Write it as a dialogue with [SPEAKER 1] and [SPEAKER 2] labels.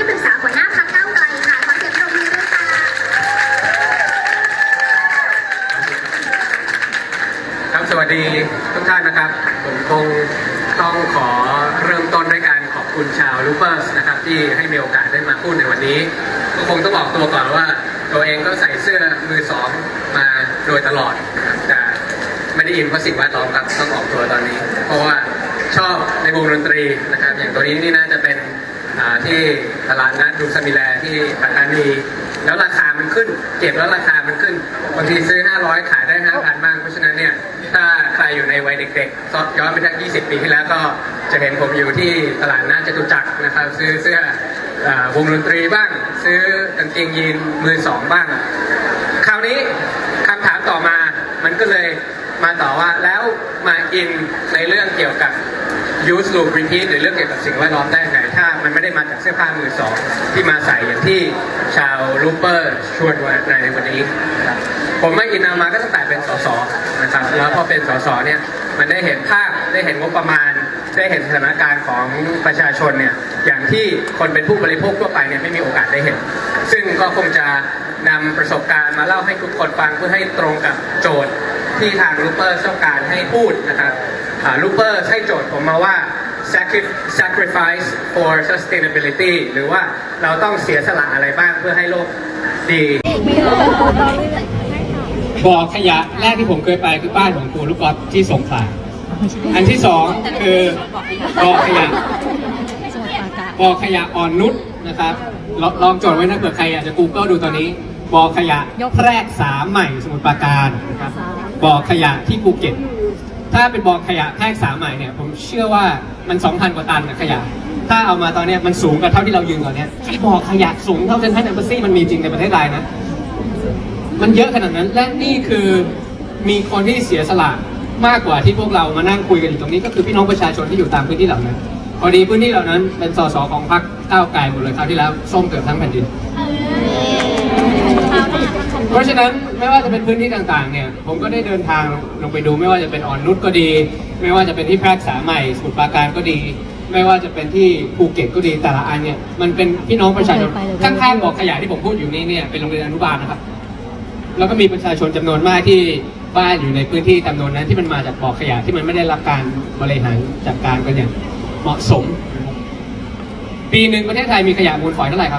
[SPEAKER 1] ที่ปรึกษาหัวหน้าพักเก้าวไกลค่ะขอเสียงปรบมือด้วยค่ะ
[SPEAKER 2] ครับสวัสดีทุกท่านนะครับ ผมคงต้องขอเริ่มต้นด้วยการขอบคุณชาวลูเปอร์สนะครับที่ให้มีโอกาสได้มาพูดในวันนี้ก็คงต้องบอกตัวก่อนว่า ตัวเองก็ใส่เสื้อมือสองมาโดยตลอดนะครับแต่ไม่ได้อินเพราะสิ่งแวดล้อมครับต้องออกตัวตอนนี้ เพราะว่าชอบในวงดนตรีนะครับ อย่างตัวนี้นี่น่าจะเป็น ที่ตลาดนัดดูสมิแลที่ปัตตานีแล้วราคามันขึ้น เก็บแล้วราคามันขึ้นบางทีซื้อ 500 ขายได้ 5,000 บ้าง เพราะฉะนั้นเนี่ยถ้าใครอยู่ในวัยเด็กๆซอย้อนไปทัก20 ปีที่แล้วก็จะเห็นผมอยู่ที่ตลาดนัดจตุจักรนะครับ ซื้อเสื้ออวงดนตรีบ้าง ซื้อกางเกงยีนมือสองบ้าง คราวนี้คำถามต่อมามันก็เลยมาต่อว่าแล้วมาอินในเรื่องเกี่ยวกับ use loop repeat หรือเรื่องเกี่ยวกับสิ่งแวดล้อมได้ไง ถ้ามันไม่ได้มาจากเสื้อผ้ามือสอง ที่มาใส่อย่างที่ชาวลูเปอร์ชวนมาในวันนี้นะครับผมมาอินเอามาก็ตั้งแต่เป็นสสนะครับแล้วพอเป็นสสเนี่ยมันได้เห็นภาพได้เห็นงบประมาณ ได้เห็นสถานการณ์ของประชาชนเนี่ยอย่างที่คนเป็นผู้บริโภคทั่วไปเนี่ยไม่มีโอกาสได้เห็น ซึ่งก็คงจะนำประสบการณ์มาเล่าให้ทุกคนฟังเพื่อให้ตรงกับโจทย์ ที่ทางลูเปอร์ต้องการให้พูดนะครับลูเปอร์ให้โจทย์ผมมาว่า sacri- sacrifice for sustainability หรือว่าเราต้องเสียสละอะไรบ้างเพื่อให้โลกดีบ่อขยะแรกที่ผมเคยไปคือบ้านของครูลูกกอล์ฟที่สงขลาอันที่สองคือบ่อขยะบ่อขยะอ่อนนุชนะครับลองลองจดไว้นะเผื่อใครอยากจะ Google ดูตอนนี้ บ่อขยะแพรกสามใหม่สมุทรปราการนะครับบ่อขยะที่ภูเก็ต ถ้าเป็นบ่อขยะแพรกสามใหม่เนี่ยผมเชื่อว่ามัน2,000กว่าตันนะขยะ ถ้าเอามาตอนเนี้ยมันสูงกว่าเท่าที่เรายืนตอนเนี้ยบ่อขยะสูงเท่าเซนทรัลแอมบาซีมันมีจริงในประเทศไทยนะ มันเยอะขนาดนั้นและนี่คือมีคนที่เสียสละมากกว่าที่พวกเรามานั่งคุยกันอยู่ตรงนี้ ก็คือพี่น้องประชาชนที่อยู่ตามพื้นที่เหล่านั้นพอดีพื้นที่เหล่านั้นเป็นสสของพรรคก้าวไกลหมดเลยคราวที่แล้วส้มเกือบทั้งแผ่นดิน เพราะฉะนั้นไม่ว่าจะเป็นพื้นที่ต่างๆเนี่ยผมก็ได้เดินทางลงไปดูไม่ว่าจะเป็นอ่อนนุชก็ดี ไม่ว่าจะเป็นที่แพรกษาใหม่สมุทรปราการก็ดี ไม่ว่าจะเป็นที่ภูเก็ตก็ดีแต่ละอันเนี่ยมันเป็นพี่น้องประชาชนข้างๆบ่อขยะที่ผมพูดอยู่นี้เนี่ยเป็นโรงเรียนอนุบาลนะครับแล้วก็มีประชาชนจำนวนมากที่บ้านอยู่ในพื้นที่จำนวนนั้นที่มันมาจากบ่อขยะที่มันไม่ได้รับการบริหารจัดการกันอย่างเหมาะสม ปีหนึ่งประเทศไทยมีขยะมูลฝอยเท่าไหร่ครับ